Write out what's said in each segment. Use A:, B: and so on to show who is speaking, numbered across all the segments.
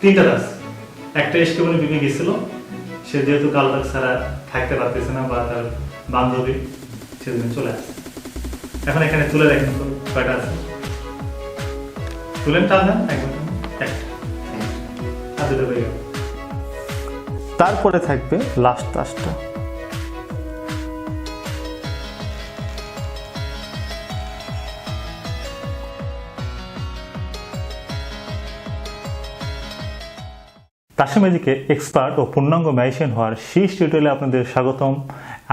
A: তিনটা দাস। একটা এসকে বলে বিবি গেছিল। সে যেহেতু কালো দাগ ছাড়া থাকতে পারতেছে না বা তার বান্ধবী সেদিন চলে আসে। এখন এখানে তুলে দেখেন তো কয়টা আছে। তুলেন টান একদম একটা। আর দুটো বেরিয়ে
B: তারপরে থাকবে লাস্ট তাসটা তাসে ম্যাজিকে এক্সপার্ট ও পূর্ণাঙ্গ ম্যাজিশিয়ান হওয়ার শীর্ষ টিউটোরিয়ালে আপনাদের স্বাগতম।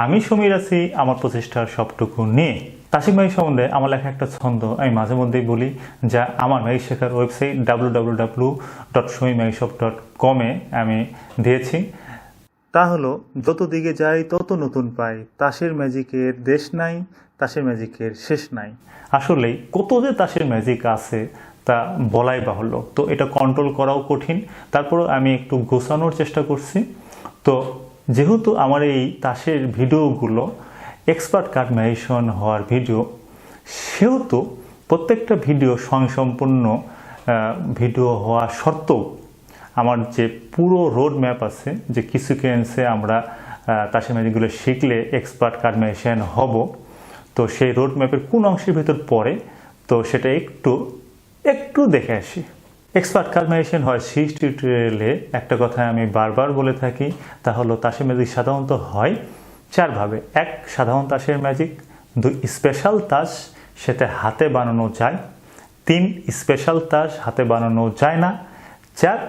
B: আমি সমীর আছি আমার প্রচেষ্টার সবটুকু নিয়ে। তাসিক ম্যাজিক সম্বন্ধে আমার লেখা একটা ছন্দ আমি মাঝে মধ্যেই বলি, যা আমার ম্যাজিক শেখার website W W W dot Sami magic dot কমে আমি দিয়েছি। তা হলো, যত দিকে যাই, তত নতুন পাই। তাসের ম্যাজিকের দেশ নাই, তাসের ম্যাজিকের শেষ নাই। আসলেই, কত যে তাসের ম্যাজিক আছে তা বলাই বাহুল্য। তো এটা কন্ট্রোল করাও কঠিন। তারপরও আমি একটু গোছানোর চেষ্টা করছি। তো যেহেতু আমার এই তাসের ভিডিওগুলো এক্সপার্ট কার্ড ম্যাজিশন হওয়ার ভিডিও, সেহেতু প্রত্যেকটা ভিডিও স্বয়ংসম্পূর্ণ ভিডিও হওয়া সত্ত্বেও আমার যে পুরো রোড ম্যাপ আছে, যে কি সিকোয়েন্সে আমরা তাসে ম্যাজিকগুলো শিখলে এক্সপার্ট কার্ড ম্যাজিশিয়ান হব, তো সেই রোড ম্যাপের কোন অংশের ভিতর পড়ে, তো সেটা একটু একটু দেখে আসি। এক্সপার্ট কার্ড ম্যাজিশিয়ান হয় শীর্ষ টিউটোরিয়ালে একটা কথা আমি বারবার বলে থাকি, তা হলো তাসের ম্যাজিক সাধারণত হয় চারভাবে এক, সাধারণ তাসের ম্যাজিক দুই স্পেশাল তাস, সেটা হাতে বানানো যায়। তিন স্পেশাল তাস হাতে বানানো যায় না। চার,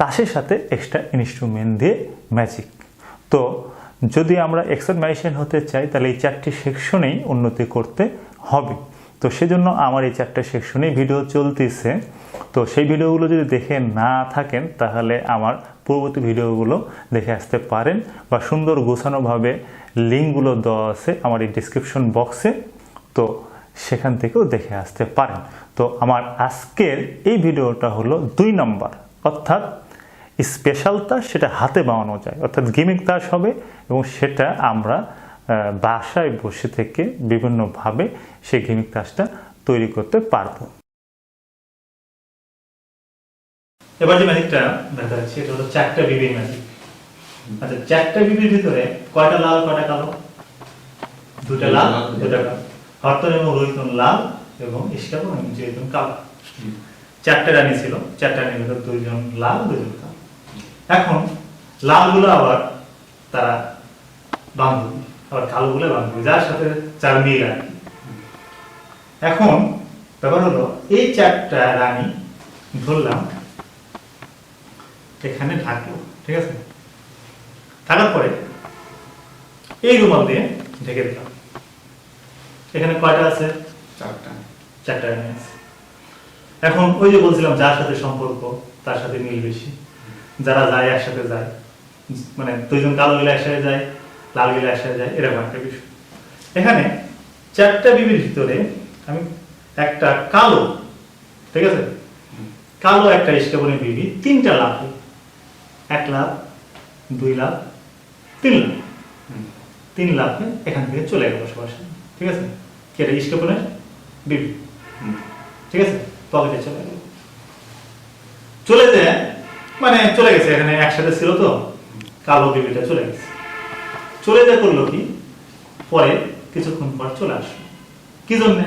B: তাসের সাথে এক্সট্রা ইনস্ট্রুমেন্ট দিয়ে ম্যাজিক তো যদি আমরা এক্সপার্ট ম্যাজিশিয়ান হতে চাই, তাহলে এই চারটি সেকশনেই উন্নতি করতে হবে। তো সেজন্য আমার এই চারটে সেকশনেই ভিডিও চলতেছে। তো সেই ভিডিওগুলো যদি দেখে না থাকেন, তাহলে আমার পূর্ববর্তী ভিডিওগুলো দেখে আসতে পারেন বা সুন্দর গোছানোভাবে লিঙ্কগুলো দেওয়া আছে আমার এই ডিসক্রিপশন বক্সে তো সেখান থেকেও দেখে আসতে পারেন। তো আমার আজকের এই ভিডিওটা হলো দুই নম্বর। অর্থাৎ স্পেশাল তাস সেটা হাতে বানানো যায়। অর্থাৎ গেমিং তাস হবে এবং সেটা আমরা বাসায় বসে থেকে বিভিন্নভাবে সেই গেমিং তাসটা তৈরি করতে পারব।
A: এবার যে ম্যাজিকটা দেখা যাচ্ছে এটা হলো চারটা বিবির ম্যাজিক আচ্ছা চারটা বিবির ভিতরে কয়টা লাল কয়টা কালো? দুটা লাল দুটা কালো। হরতন এবং রোহিতন লাল এবং ইস্কাবন এবং জয়তন কালো। চারটা রানী ছিল চারটা রানীর ভিতর দুইজন লাল দুইজন কালো। এখন লালগুলো আবার তারা বান্ধবী। আবার কালোগুলো বান্ধবী যার সাথে চার মিল আর এখন ব্যাপার হলো এই চারটা রানী ধরলাম এখানে ঢাকলো ঠিক আছে? থাকার পরে এই রুমাল দিয়ে ঢেকে দিলাম। এখানে কয়টা আছে?
C: চারটা।
A: চারটা রানী আছে। এখন ওই যে বলছিলাম যার সাথে সম্পর্ক তার সাথে মিল বেশি। যারা যায় একসাথে যায়। মানে দুইজন কালো গেলে একসাথে যায় লাল গেলে একসাথে যায়, এরকম একটা বিষয়। এখানে চারটা বিবির ভিতরে আমি একটা কালো, ঠিক আছে? কালো একটা স্টেবনের বিবি, তিনটা লাভ। এক লাভ, দুই লাভ, তিন লাভ। তিন লাভে এখান থেকে চলে গেল সরাসরি ঠিক আছে? কি এটা স্টেপনের বিবি? ঠিক আছে? পকেটে চলে গেল। চলে যায় মানে চলে গেছে, এখানে একসাথে ছিল তো, কালো বিবিটা চলে গেছে। চলে যা করল কি? পরে কিছুক্ষণ পর চলে আসলো। কি জন্যে?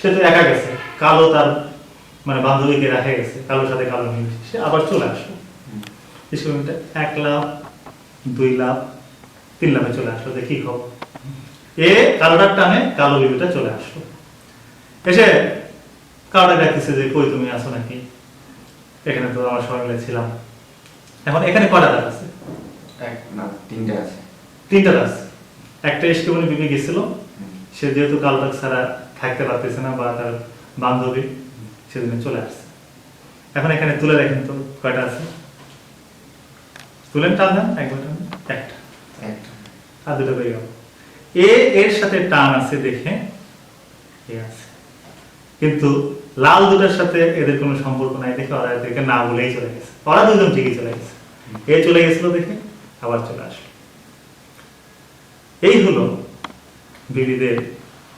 A: সে তো একা গেছে। কালো তার মানে বান্ধবীকে রেখে গেছে, কালোর সাথে কালো মিল। সে আবার চলে আসলো। স্কুলটা এক লাভ দুই লাভ তিন লাভে চলে আসলো। যে কি খবর। এ কালোটার টানে কালো বিবিটা চলে আসলো। এসে কালোটা ডাকতেছে যে, কই তুমি আসো নাকি? এখানে তো আমার সবাই ছিলাম। এখন এখানে কটা দাগ আছে?
C: এক না, তিনটে আছে।
A: তিনটা আছে। একটা স্টেবনে বিবি গেছিল। সে যেহেতু কালো দাগ ছাড়া থাকতে পারতেছে না বা তার বান্ধবী সেদিনে চলে আসছে। এখন এখানে তুলে দেখেন তো কয়টা আছে? তুলেন টান দেন একবার টান একটা। আর দুটো বেরিয়ে গেল। এ এর সাথে টান আছে দেখে এ আছে। কিন্তু লাল দুটার সাথে এদের কোনো সম্পর্ক নাই দেখে ওরা এদেরকে না বলেই চলে গেছে। ওরা দুজন ঠিকই চলে গেছে। এ চলে গেছিল দেখে আবার চলে আসলো। এই হলো বিবিদের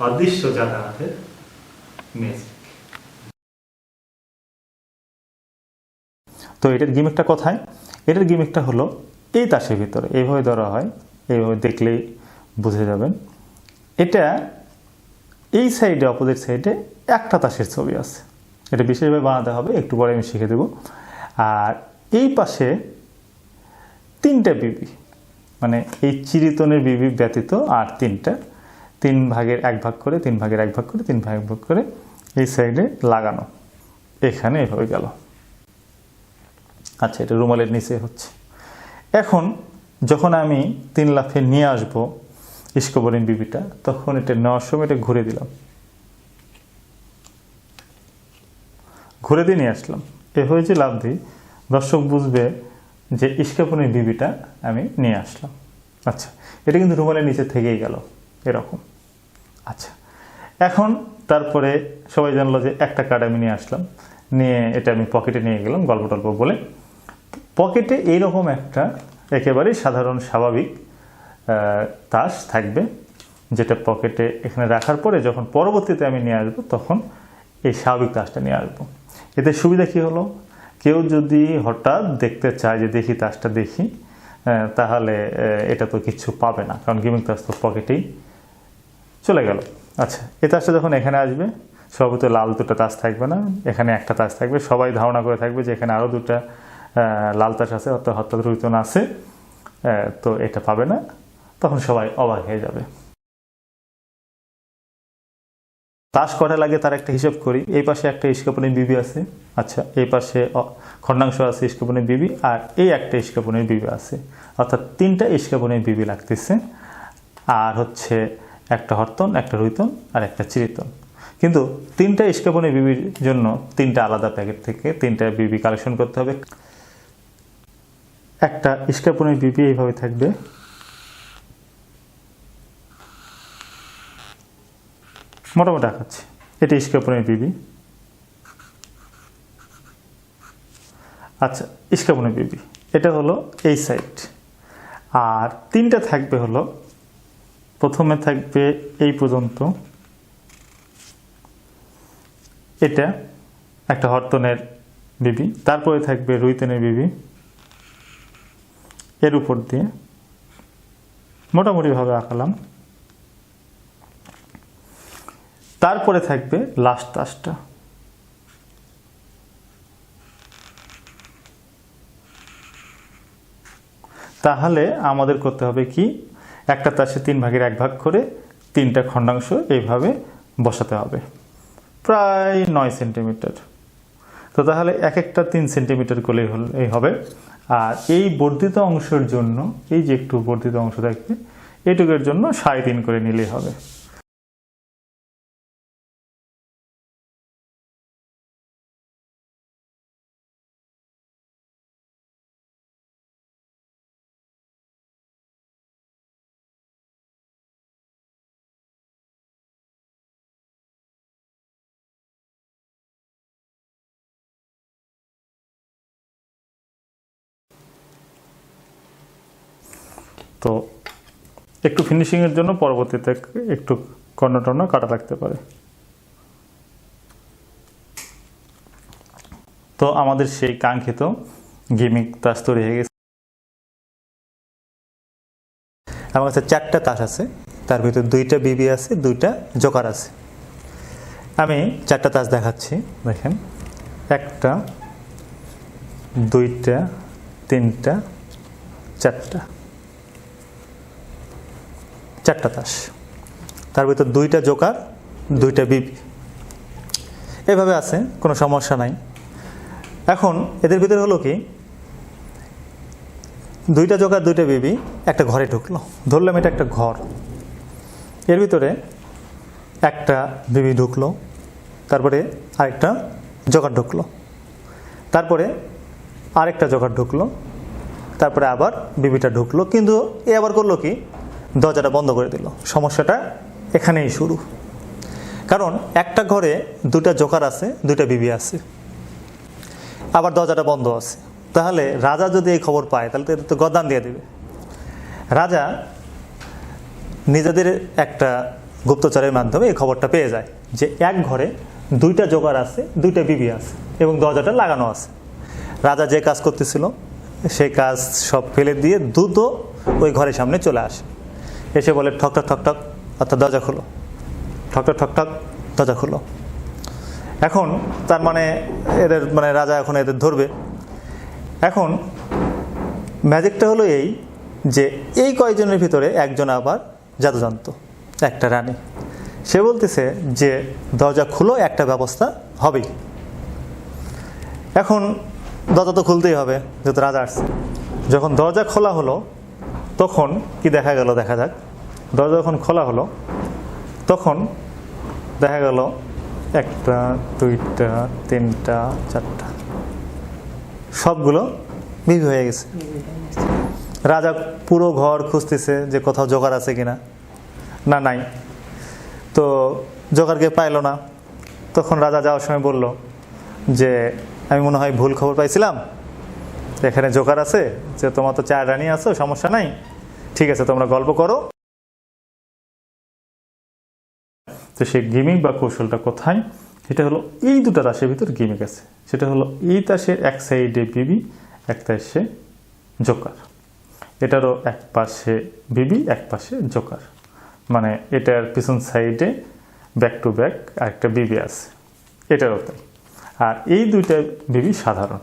A: অদৃশ্য যাতায়াতের ম্যাজিক
B: তো এটার গিমিকটা কোথায়? এটার গিমিকটা হলো এই তাসের ভিতরে। এইভাবে ধরা হয়, এইভাবে দেখলেই বুঝে যাবেন। এটা এই সাইডে অপোজিট সাইডে একটা তাসের ছবি আছে। এটা বিশেষভাবে বানাতে হবে, একটু পরে আমি শিখে দেব। আর এই পাশে তিনটা বিবি। মানে এই চিরিতনের বিবি ব্যতীত আর তিনটা। তিন ভাগের এক ভাগ করে, তিন ভাগের এক ভাগ করে, তিন ভাগ ভাগ করে এই সাইডে লাগানো। এখানে এভাবে গেল। আচ্ছা এটা রুমালের নিচে হচ্ছে। এখন যখন আমি তিন লাফে নিয়ে আসব ইস্কোবরিন বিবিটা, তখন এটা নেওয়ার সময় এটা ঘুরে দিলাম। ঘুরে দিয়ে নিয়ে আসলাম। এ হয়েছে লাভ দিই, দর্শক বুঝবে যে ইস্কাপনের বিবিটা আমি নিয়ে আসলাম। আচ্ছা এটা কিন্তু রুমালের নিচে থেকেই গেল, এরকম। আচ্ছা এখন তারপরে সবাই জানলো যে একটা কার্ড আমি নিয়ে আসলাম, নিয়ে এটা আমি পকেটে নিয়ে গেলাম, গল্প টল্প বলে। পকেটে এইরকম একটা একেবারেই সাধারণ, স্বাভাবিক তাস থাকবে, যেটা পকেটে এখানে রাখার পরে যখন পরবর্তীতে আমি নিয়ে আসব, তখন এই স্বাভাবিক তাসটা নিয়ে আসব। এতে সুবিধা কী হলো? কেউ যদি হঠাৎ দেখতে চায় যে দেখি তাসটা দেখি তাহলে এটা তো কিছু পাবে না, কারণ গেমিং তাস তো পকেটেই চলে গেল। আচ্ছা এ তাসটা যখন এখানে আসবে, সর্বত লাল দুটো তাস থাকবে না, এখানে একটা তাস থাকবে, সবাই ধারণা করে থাকবে যে এখানে আরও দুটা লাল তাস আছে, অর্থাৎ রুইতন আছে তো এটা পাবে না, তখন সবাই অবাক হয়ে যাবে। তাস কটা লাগে তার একটা হিসাব করি। এই পাশে একটা ইস্কাপনের বিবি আছে। আচ্ছা এই পাশে খণ্ডাংশ আছে ইস্কাপনের বিবি আর এই একটা ইস্কাপনের বিবি আছে। অর্থাৎ তিনটা ইস্কাপনের বিবি লাগতেছে। আর হচ্ছে একটা হরতন, একটা রুইতন আর একটা চিরিতন। কিন্তু তিনটা ইস্কাপনের বিবির জন্য তিনটা আলাদা প্যাকেট থেকে তিনটা বিবি কালেকশন করতে হবে। একটা ইস্কাপনের বিবি এইভাবে থাকবে। মোটামুটি আঁকাচ্ছি এটি ইস্কাপনের বিবি আচ্ছা ইস্কাপনের বিবি এটা হলো এই সাইড। আর তিনটা থাকবে হলো, প্রথমে থাকবে এই পর্যন্ত। এটা একটা হরতনের বিবি তারপরে থাকবে রুইতনের বিবি এর উপর দিয়ে। মোটামুটিভাবে আঁকালাম। তারপরে থাকবে লাস্ট তাসটা। তাহলে আমাদের করতে হবে কি? একটা তাসে তিন ভাগের এক ভাগ করে তিনটা খণ্ডাংশ এইভাবে বসাতে হবে। প্রায় নয় সেন্টিমিটার। তো তাহলে এক একটা তিন সেন্টিমিটার করলেই হল, এই হবে। আর এই বর্ধিত অংশের জন্য, এই যে একটু বর্ধিত অংশ থাকবে, এটুকের জন্য সাড়ে তিন করে নিলেই হবে। তো একটু ফিনিশিংয়ের জন্য পরবর্তীতে একটু কর্ণ টর্ণ কাটা লাগতে পারে। তো আমাদের সেই কাঙ্ক্ষিত গেমিং তাস তৈরি হয়ে গেছে। আমার কাছে চারটা তাস আছে, তার ভিতরে দুইটা বিবি আছে, দুইটা জোকার আছে। আমি চারটা তাস দেখাচ্ছি, দেখেন। একটা, দুইটা, তিনটা, চারটা। চারটা তাস। তার ভিতর দুইটা জোকার, দুইটা বিবি এভাবে আছে, কোনো সমস্যা নাই। এখন এদের ভিতরে হলো কি, দুইটা জোকার, দুইটা বিবি একটা ঘরে ঢুকলো। ধরলাম এটা একটা ঘর। এর ভিতরে একটা বিবি ঢুকলো, তারপরে আরেকটা জোকার ঢুকলো। তারপরে আরেকটা জোকার ঢুকলো, তারপরে আবার বিবিটা ঢুকলো। কিন্তু এ আবার করল কি দরজাটা বন্ধ করে দিল। সমস্যাটা এখানেই শুরু। কারণ একটা ঘরে দুটা জোকার আছে, দুইটা বিবি আছে। আবার দরজাটা বন্ধ আছে। তাহলে রাজা যদি এই খবর পায়, তাহলে তো তো গদান দিয়ে দেবে। রাজা নিজেদের একটা গুপ্তচরের মাধ্যমে এই খবরটা পেয়ে যায় যে এক ঘরে দুইটা জোগাড় আছে, দুইটা বিবি আছে এবং দরজাটা লাগানো আছে। রাজা যে কাজ করতেছিল সেই কাজ সব ফেলে দিয়ে দ্রুত ওই ঘরের সামনে চলে আসে। এসে বলে, ঠক ঠক ঠক অর্থাৎ দরজা খোলো। ঠক ঠক দরজা খোলো। এখন তার মানে এদের মানে রাজা এখন এদের ধরবে। এখন ম্যাজিকটা হলো এই যে এই কয়েকজনের ভিতরে একজন আবার জাদু জানতো একটা রানী। সে বলতেছে যে, দরজা খুলো, একটা ব্যবস্থা হবেই। এখন দরজা তো খুলতেই হবে, যেহেতু রাজা আসছে। যখন দরজা খোলা হলো, তখন কি দেখা গেল, দেখা যাক। দরজা যখন খোলা হলো, তখন দেখা গেল একটা, দুইটা, তিনটা, চারটা, সবগুলো বিক্রি হয়ে গেছে। রাজা পুরো ঘর খুঁজতেছে যে কোথাও জোগাড় আছে কিনা। না, নাই। তো জোগাড়কে পাইলো না। তখন রাজা যাওয়ার সময় বলল যে, আমি মনে হয় ভুল খবর পাইছিলাম। এখানে জোগাড় আছে, যে তোমার তো চার রানী আছো, সমস্যা নাই। ঠিক আছে, তোমরা গল্প করো। তো সেই গেমিং বা কৌশলটা কোথায়? সেটা হলো এই দুটো তাসের ভিতর গেমিং আছে। সেটা হলো এই তাসের এক সাইডে বিবি, এক তাসে জোকার। এটারও এক পাশে বিবি, এক পাশে জোকার। মানে এটার পিছন সাইডে ব্যাক টু ব্যাক আরেকটা বিবি আছে। এটারও তাই। আর এই দুইটা বিবি সাধারণ।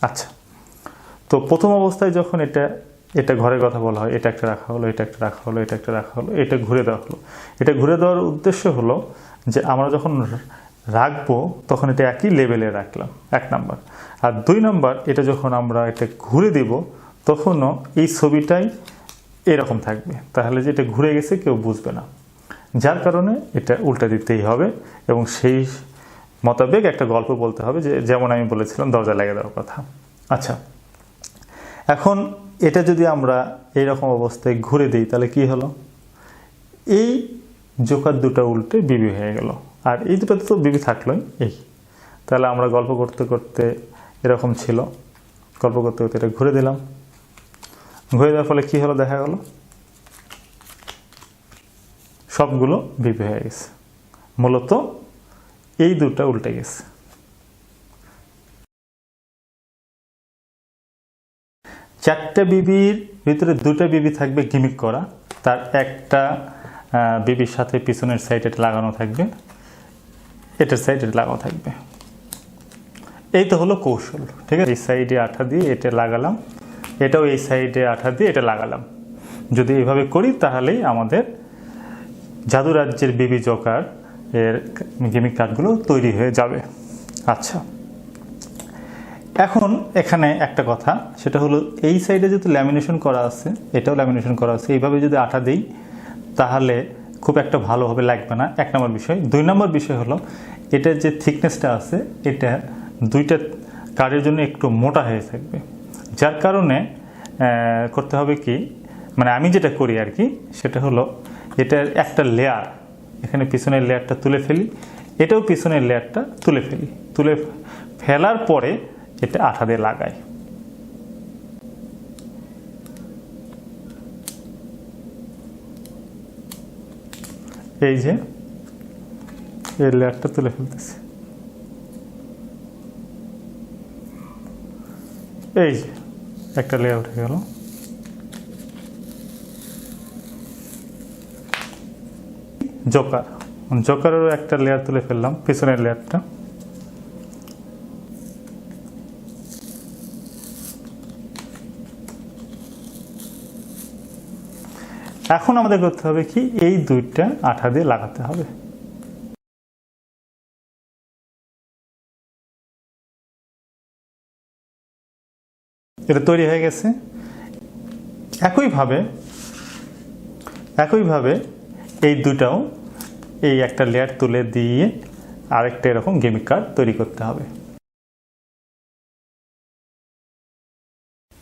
B: আচ্ছা তো প্রথম অবস্থায় যখন এটা এটা ঘরের কথা বলা হয়, এটা একটা রাখা হলো, এটা একটা রাখা হলো, এটা একটা রাখা হলো, এটা ঘুরে দেওয়া হলো। এটা ঘুরে দেওয়ার উদ্দেশ্য হলো যে আমরা যখন রাখব তখন এটা একই লেভেলে রাখলাম, এক নাম্বার আর দুই নাম্বার এটা যখন আমরা এটা ঘুরে দিব, তখনও এই ছবিটাই এরকম থাকবে। তাহলে যে এটা ঘুরে গেছে কেউ বুঝবে না। যার কারণে এটা উল্টা দিতেই হবে এবং সেই মোতাবেক একটা গল্প বলতে হবে যে, যেমন আমি বলেছিলাম, দরজা লাগিয়ে দেওয়ার কথা। আচ্ছা এখন এটা যদি আমরা এইরকম অবস্থায় ঘুরে দিই, তাহলে কি হলো? এই জোকার দুটো উল্টে বিবি হয়ে গেল। আর এই দুটোতে তো বিবি থাকলোই, এই। তাহলে আমরা গল্প করতে করতে এরকম ছিল। গল্প করতে করতে এটা ঘুরে দিলাম। ঘুরে দেওয়ার ফলে কি হলো দেখা গেল? সবগুলো বিবি হয়ে গেছে। মূলত এই দুটো উল্টে গেছে। চারটা বিবির ভিতরে দুটো বিবি থাকবে গিমিক করা। তার একটা বিবির সাথে পিছনের সাইড লাগানো থাকবে। এটার সাইড লাগানো থাকবে। এই তো হলো কৌশল, ঠিক আছে? এই সাইডে আঠা দিয়ে এটা লাগালাম। এটাও এই সাইডে আঠা দিয়ে এটা লাগালাম। যদি এইভাবে করি, তাহলেই আমাদের জাদু রাজ্যের বিবি জকার এর গেমিং কার্ডগুলো তৈরি হয়ে যাবে। আচ্ছা। এখন এখানে একটা কথা, সেটা হলো এই সাইডে যদি ল্যামিনেশন করা আছে, এটাও ল্যামিনেশন করা আছে, এইভাবে যদি আঠা দিই, তাহলে খুব একটা ভালোভাবে লাগবে না। এক নম্বর বিষয়। দুই নম্বর বিষয় হলো, এটার যে থিকনেসটা আছে, এটা দুইটা কার্ডের জন্য একটু মোটা হয়ে থাকবে। যার কারণে করতে হবে কি মানে আমি যেটা করি আর কি, সেটা হলো, এটার একটা লেয়ার এখানে পিছনের লেয়ারটা তুলে ফেলি, এটাও পিছনের লেয়ারটা তুলে ফেলি। তুলে ফেলার পরে এটা আঠা দিয়ে লাগাই। এই যে, এই লেয়ারটা তুলে ফেলতেছি। এই যে, একটা লেয়ার উঠে গেল। জোকার। জোকারেরও একটা লেয়ার তুলে ফেললাম, পিছনের লেয়ারটা। এখন আমাদের করতে হবে কি? এই দুইটা আঠা দিয়ে লাগাতে হবে। এটা তৈরি হয়ে গেছে। একইভাবে একইভাবে এই দুটাও এই একটা লেয়ার তুলে দিয়ে আরেকটা এরকম গেমিং কার্ড তৈরি করতে হবে।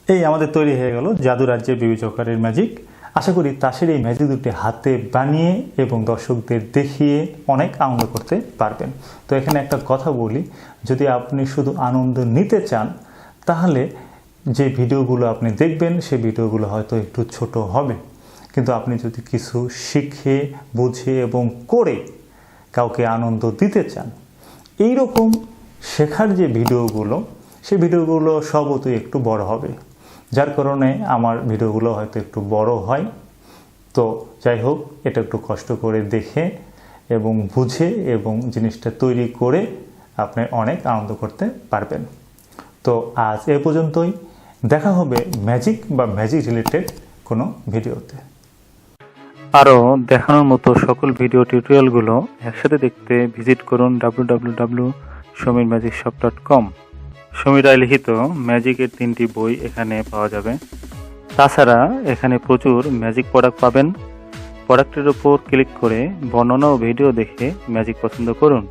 B: এই আমাদের তৈরি হয়ে গেল জাদু রাজ্যের বিবি জোকারের ম্যাজিক আশা করি তাসের এই ম্যাজিক দুটি হাতে বানিয়ে এবং দর্শকদের দেখিয়ে অনেক আনন্দ করতে পারবেন। তো এখানে একটা কথা বলি, যদি আপনি শুধু আনন্দ নিতে চান, তাহলে যে ভিডিওগুলো আপনি দেখবেন, সেই ভিডিওগুলো হয়তো একটু ছোট হবে। কিন্তু আপনি যদি কিছু শিখে, বুঝে এবং করে কাউকে আনন্দ দিতে চান এই রকম শেখার যে ভিডিওগুলো, সেই ভিডিওগুলো সবতই একটু বড় হবে। যার কারণে আমার ভিডিওগুলো হয়তো একটু বড় হয়। তো যাই হোক, এটা একটু কষ্ট করে দেখে এবং বুঝে এবং জিনিসটা তৈরি করে আপনি অনেক আনন্দ করতে পারবেন। তো আজ এ পর্যন্তই। দেখা হবে ম্যাজিক বা ম্যাজিক রিলেটেড কোনো ভিডিওতে। আরও দেখানোর মতো সকল ভিডিও টিউটোরিয়ালগুলো একসাথে দেখতে ভিজিট করুন W W W Samir magic shop dot com Samir Roy লিখিত ম্যাজিকের তিনটি বই এখানে পাওয়া যাবে। তাছাড়া এখানে প্রচুর ম্যাজিক প্রোডাক্ট পাবেন। প্রোডাক্টের উপর ক্লিক করে বর্ণনা ও ভিডিও দেখে ম্যাজিক পছন্দ করুন।